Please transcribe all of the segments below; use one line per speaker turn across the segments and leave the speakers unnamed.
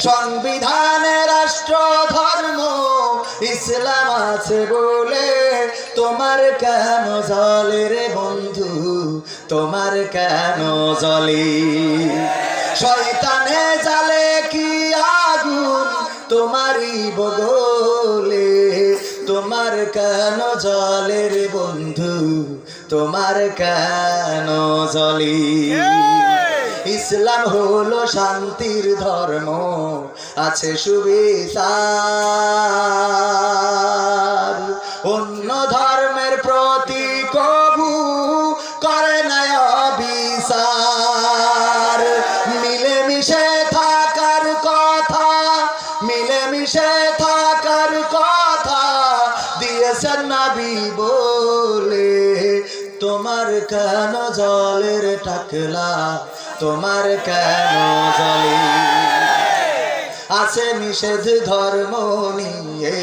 সংবিধানে রাষ্ট্র ধর্ম ইসলাম আছে বলে তোমার কেন জলে রে বন্ধু? তোমার কেন জলে? শয়তানে জালে কি আগুন? তোমারই বগলে তোমার কেন জলে রে বন্ধু? তোমার কেন জলে? ইসলাম হলো শান্তির ধর্ম, আছে সুবিচার। অন্য ধর্মের প্রতি কবু করে না বিচার মিলেমিশে থাকার কথা, মিলেমিশে থাকার কথা দিয়েছেন নাবি বলে, তোমার কেন জলের টাকলা তোমার কেন জলে আছে নিষেধ ধর্ম নিয়ে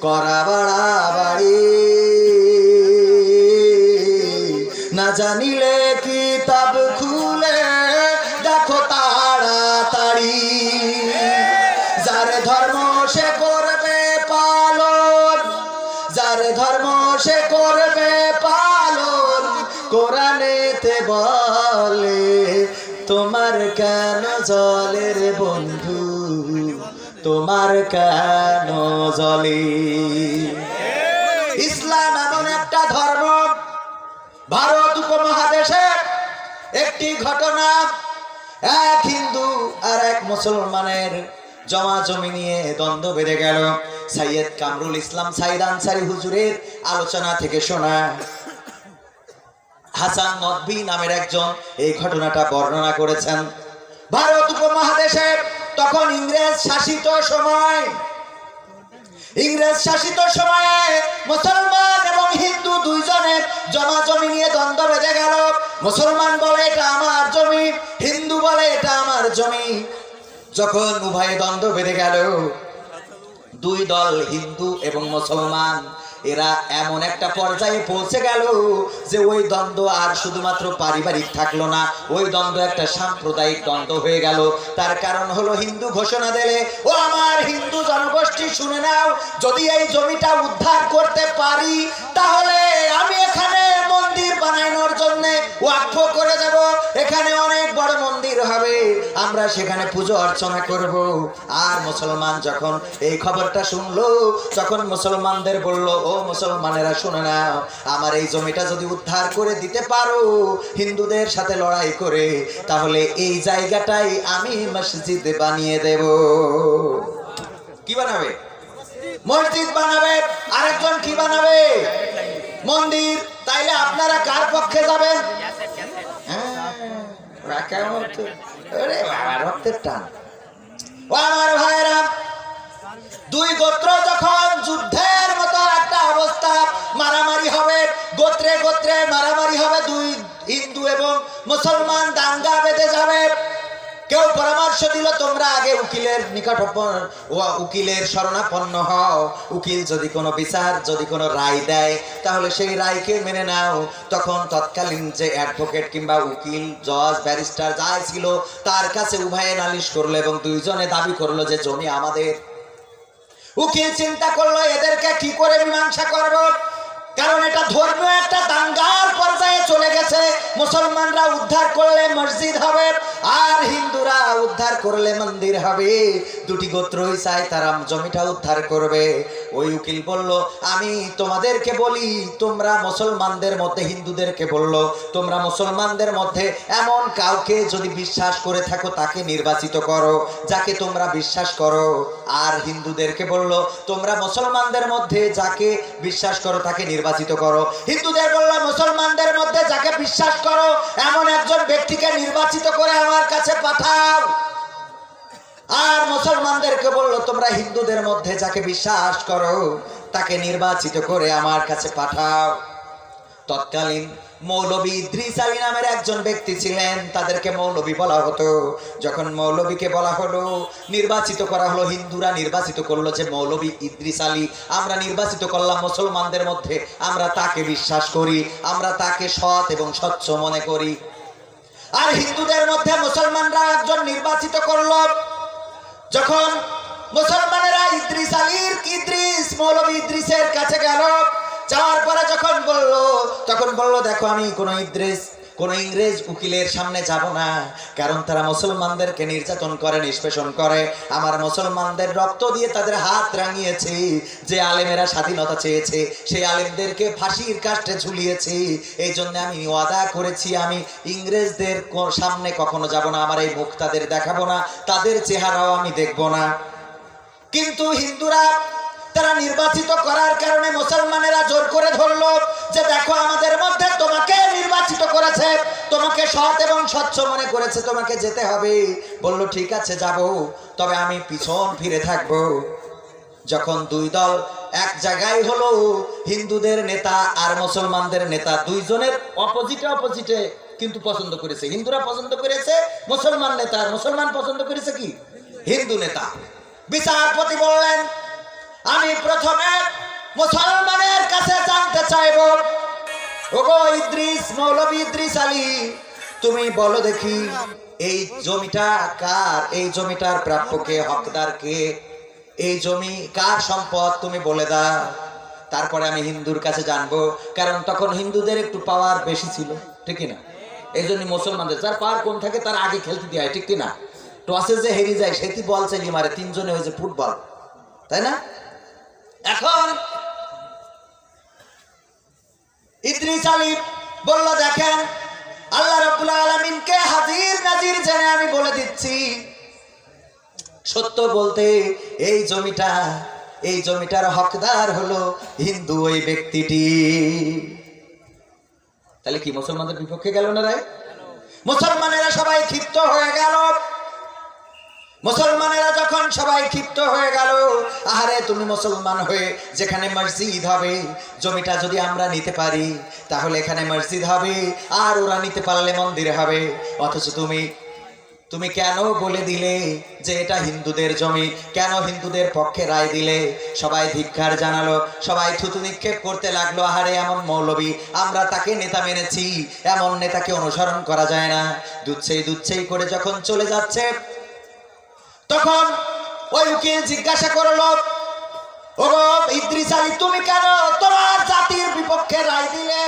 করা বাড়াবাড়ি। না জানিলে বলে তোমার কেন জলের বন্ধু? তোমার কেন জলে? ইসলাম এমন একটা ধর্ম, ভারত উপমহাদেশের একটি ঘটনা, এক হিন্দু আর এক মুসলমানের জমা জমি নিয়ে দ্বন্দ্ব বেড়ে গেল। সাইয়েদ কামরুল ইসলাম সাইদ আনসারি হুজুরের আলোচনা থেকে শোনা হাসান নদভি নামের একজন এই ঘটনাটা বর্ণনা করেছেন। ভারত উপমহাদেশের তখন ইংরেজ শাসিত সময়, ইংরেজ শাসিত সময়ে মুসলমান এবং হিন্দু দুইজনের জমা জমি নিয়ে দ্বন্দ্ব বেঁধে গেল। মুসলমান বলে, এটা আমার জমি, হিন্দু বলে, এটা আমার জমি। যখন উভয়ে দ্বন্দ্ব বেঁধে গেল, দুই দল হিন্দু এবং মুসলমান এরা এমন একটা পর্যায়ে পৌঁছে গেল যে ওই দ্বন্দ্ব আর শুধুমাত্র পারিবারিক থাকল না, ওই দ্বন্দ্ব একটা সাম্প্রদায়িক দ্বন্দ্ব হয়ে গেল। তার কারণ হলো হিন্দু ঘোষণা দিলে, ও আমার হিন্দু জনগোষ্ঠী, শুনে নাও, যদি এই জমিটা উদ্ধার করতে পারি, তাহলে আমি এখানে মন্দির বানানোর জন্য ওয়াক্ফ করে দেব এখানে আমরা সেখানে পুজো অর্চনা করব। আর মুসলমান যখন এই খবরটা শুনলো, তখন মুসলমানদের বলল, ও মুসলমানেরা, শুনে না আমার এই জমিটা যদি উদ্ধার করে দিতে পারো, হিন্দুদের সাথে লড়াই করে, তাহলে এই জায়গাটাই আমি মসজিদ বানিয়ে দেব। কি বানাবে? মসজিদ বানাবে। আরেকজন কি বানাবে? মন্দির। তাইলে আপনারা কার পক্ষে যাবেন? দুই গোত্র যখন যুদ্ধের মতো একটা অবস্থা, মারামারি হবে, গোত্রে গোত্রে মারামারি হবে, দুই হিন্দু এবং মুসলমান দাঙ্গা বেঁধে যাবে, কেউ পরামর্শ দিল, তোমরা আগে উকিলের নিকট উকিলের শরণাপন্ন হও। উকিল যদি কোনো বিচার, যদি কোনো রায় দেয়, তাহলে সেই রায়কে মেনে নাও। তখন তৎকালীন যে অ্যাডভোকেট কিংবা উকিল জজ ব্যারিস্টার যাই ছিল, তার কাছে উভয়ে নালিশ করল এবং দুইজনে দাবি করল যে, জমি আমাদের। উকিল চিন্তা করল, এদেরকে কি করে মীমাংসা করব? কারণ এটা ধর্মীয় একটা দাঙ্গার পর্যায়ে চলে গেছে। মুসলমানরা উদ্ধার করলে মসজিদ হবে আর হিন্দুরা উদ্ধার করলে মন্দির হবে। দুটি গোত্রই চায় তারা জমিটা উদ্ধার করবে। ওই উকিল বলল, আমি তোমাদেরকে বলি, তোমরা মুসলমানদের মধ্যে, হিন্দুদেরকে বলল, তোমরা মুসলমানদের মধ্যে এমন কাউকে যদি বিশ্বাস করে থাকো, তাকে নির্বাচিত করো, যাকে তোমরা বিশ্বাস করো। আর হিন্দুদেরকে বলল, তোমরা মুসলমানদের মধ্যে যাকে বিশ্বাস করো, তাকে নির্বাচিত করো। হিন্দুদের বলল, মুসলমানদের মধ্যে যাকে বিশ্বাস করো, এমন একজন ব্যক্তিকে নির্বাচিত করে আমার কাছে পাঠাও। আর মুসলমানদেরকে বলল, তোমরা হিন্দুদের মধ্যে যাকে বিশ্বাস করো, তাকে নির্বাচিত করে আমার কাছে পাঠাও। তৎকালীন মৌলবী ইদ্রিস আলী নামের একজন ব্যক্তি ছিলেন, তাদেরকে মৌলবী বলা হতো। যখন মৌলবীকে বলা হলো, নির্বাচিত করা হলো, হিন্দুরা নির্বাচিত করল যে, মৌলবী ইদ্রিস আলী, আমরা নির্বাচিত করলাম মুসলমানদের মধ্যে, আমরা তাকে বিশ্বাস করি, আমরা তাকে সৎ এবং স্বচ্ছ মনে করি। আর হিন্দুদের মধ্যে মুসলমানরা একজন নির্বাচিত করল। যখন মুসলমানেরা ইদ্রিস আলীর ইদ্রিস, মৌলবী ইদ্রিসের কাছে গেল, যাওয়ার পরে যখন বলল, তখন বলল, দেখো, আমি কোনো ইদ্রিস কোন ইংরেজ উকিলের সামনে যাব না, কারণ তারা মুসলমানদেরকে নির্যাতন করে, নিষ্পেষণ করে। আমার মুসলমানদের রক্ত দিয়ে তাদের হাত রাঙিয়েছি, যে আলেমেরা স্বাধীনতা চেয়েছে, সেই আলেমদেরকে ফাঁসির কাষ্টে ঝুলিয়েছে। এই জন্য আমি ওয়াদা করেছি, আমি ইংরেজদের সামনে কখনো যাব না, আমার এই মুখ তাদের দেখাবো না, তাদের চেহারাও আমি দেখব না। কিন্তু হিন্দুরা, তারা নির্বাচিত করার কারণে মুসলমানেরা জোর করে ধরলো যে দেখো আমাদের মধ্যে তোমাকে নির্বাচিত করেছে, তোমাকে সৎ এবং স্বচ্ছ মনে করেছে, তোমাকে যেতে হবে। বলল, ঠিক আছে, যাব, তবে আমি পিছন ফিরে থাকব। যখন দুই দল এক জায়গায় হলো, হিন্দুদের নেতা আর মুসলমানদের নেতা দুইজনের অপোজিটে অপোজিটে কিন্তু পছন্দ করেছে। হিন্দুরা পছন্দ করেছে, মুসলমান নেতা মুসলমান পছন্দ করেছে কি? হিন্দু নেতা। বিচারপতি বললেন, আমি প্রথমে মুসলমানের কাছে জানতে চাইব। ওগো ইদ্রিস, মৌলবী ইদ্রিস আলী, তুমি বলো দেখি, এই জমিটা কার? এই জমিটার প্রাপ্যকে হকদার কে? এই জমি কার সম্পদ? তুমি বলে দাও। তারপরে আমি হিন্দুর কাছে জানব, কারণ তখন হিন্দুদের একটু পাওয়ার বেশি ছিল, ঠিক কি না এই জন্য মুসলমানদের, যার পাওয়ার কম থাকে, তার আগে খেলতে দেওয়া হয়, ঠিক কি না টসে যে হেরে যায়, সেটি বল চালিয়ে মারে তিনজনে হয়েছে ফুটবল, তাই না? এখন বলল, দেখেন, আল্লাহ আলমিনকে হাজির নাজির জেনে আমি বলে দিচ্ছি। সত্য বলতে এই জমিটা, এই জমিটার হকদার হলো হিন্দু ওই ব্যক্তিটি। তাহলে কি মুসলমানদের বিপক্ষে গেল না রায় মুসলমানেরা সবাই ক্ষিপ্ত হয়ে গেল। মুসলমানেরা যখন সবাই ক্ষিপ্ত হয়ে গেল, আহারে, তুমি মুসলমান হয়ে যেখানে মসজিদ হবে, জমিটা যদি আমরা নিতে পারি, তাহলে এখানে মসজিদ হবে, আর ওরা নিতে পারলে মন্দির হবে। অথচ তুমি তুমি কেন বলে দিলে যে এটা হিন্দুদের জমি? কেন হিন্দুদের পক্ষে রায় দিলে? সবাই ধিক্ষার জানালো, সবাই থুতু নিক্ষেপ করতে লাগল, আহারে, এমন মৌলবী। আমরা তাকে নেতা মেনেছি, এমন নেতাকে অনুসরণ করা যায় না। দুচ্ছেই দুচ্ছেই করে যখন চলে যাচ্ছে তখন ওই উকিল জিজ্ঞাসা করল, ওগো ইদ্রিস আলী, তুমি কেন তোমার জাতির বিপক্ষে রায় দিলে?